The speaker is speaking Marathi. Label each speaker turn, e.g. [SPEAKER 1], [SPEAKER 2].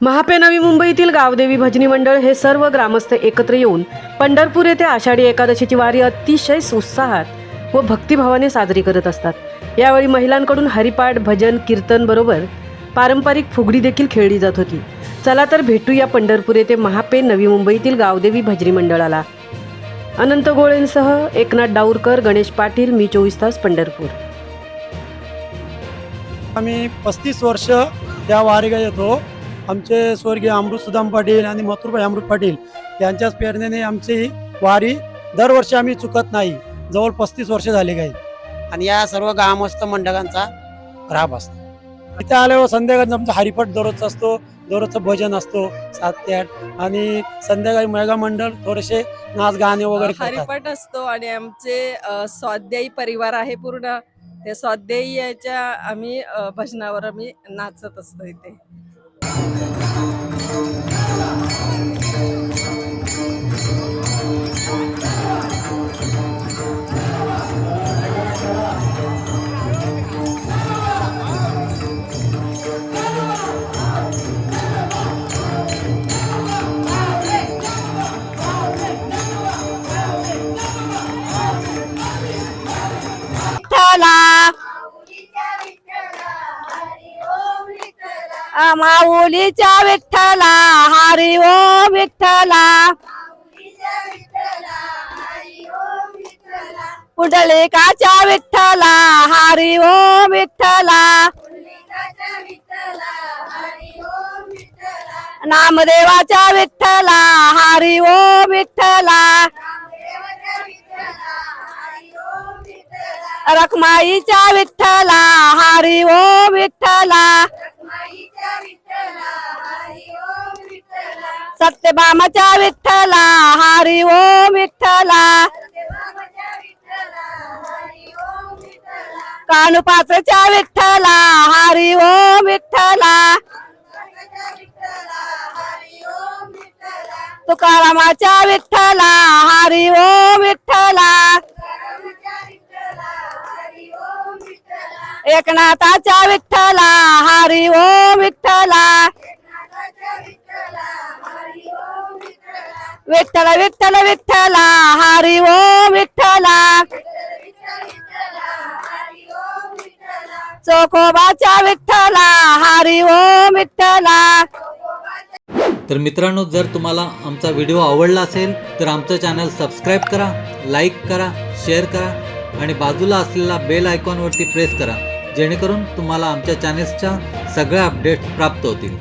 [SPEAKER 1] महापे नवी मुंबईतील गावदेवी भजनी मंडळ हे सर्व ग्रामस्थ एकत्र येऊन पंढरपूर येथे आषाढी एकादशीची वारी अतिशय उत्साहात व भक्तिभावाने साजरी करत असतात. यावेळी महिलांकडून हरिपाठ भजन कीर्तन बरोबर पारंपरिक फुगडी देखील खेळली जात होती. चला तर भेटू या पंढरपूर येथे महापे नवी मुंबईतील गावदेवी भजनी मंडळाला. अनंत गोळेंसह एकनाथ डाऊरकर गणेश पाटील मी चोवीस तास पंढरपूर.
[SPEAKER 2] आम्ही पस्तीस वर्ष त्या वारीला येतो. आमचे स्वर्गीय अमृत सुदाम पाटील आणि मथुरभाई अमृत पाटील यांच्याच प्रेरणेने आमची वारी दरवर्षी आम्ही चुकत नाही. जवळ पस्तीस वर्ष झाले काही.
[SPEAKER 3] आणि या सर्व ग्रामस्थ मंडळांचा राब असतो.
[SPEAKER 2] इथे आल्यावर संध्याकाळी आमचा हरिपट दररोजचा असतो दररोजचं भजन असतो सात ते आठ. आणि संध्याकाळी मेगा मंडळ थोडेसे नाच गाणे वगैरे
[SPEAKER 4] हरिपाठ असतो आणि आमचे स्वाध्यायी परिवार आहे पूर्ण. त्या स्वाध्यायीच्या आम्ही अ, भजनावर आम्ही नाचत असतो इथे.
[SPEAKER 5] विठ्ठला माऊलीच्या विठ्ठला हरी ओम विठ्ठला. पुंडलिकाच्या विठ्ठला हरी ओम विठ्ठला. नामदेवाच्या विठ्ठला हरी ओम विठ्ठला. रखमाईच्या विठ्ठला हरी ओम विठ्ठला. सत्यभामाच्या विठ्ठला हरी ओम विठ्ठला. कानुपात्रच्या विठ्ठला हरी ओम विठ्ठला. तुकारामाच्या विठ्ठला हरी ओम विठ्ठला. एकनाथाच्या विठ्ठला हरी ओम विठ्ठला. विठ्ठल विठ्ठल विठ्ठला हरी ओम विठ्ठला. चोखोबाच्या विठ्ठला हरी ओम विठ्ठला.
[SPEAKER 6] तर मित्रांनो जर तुम्हाला आमचा व्हिडिओ आवडला असेल तर आमचं चॅनल सबस्क्राईब करा लाईक करा शेअर करा आणि बाजूला असलेला बेल आयकॉनवरती प्रेस करा जेणेकरून तुम्हाला आमच्या चॅनेल्सच्या सगळ्या अपडेट्स प्राप्त होतील.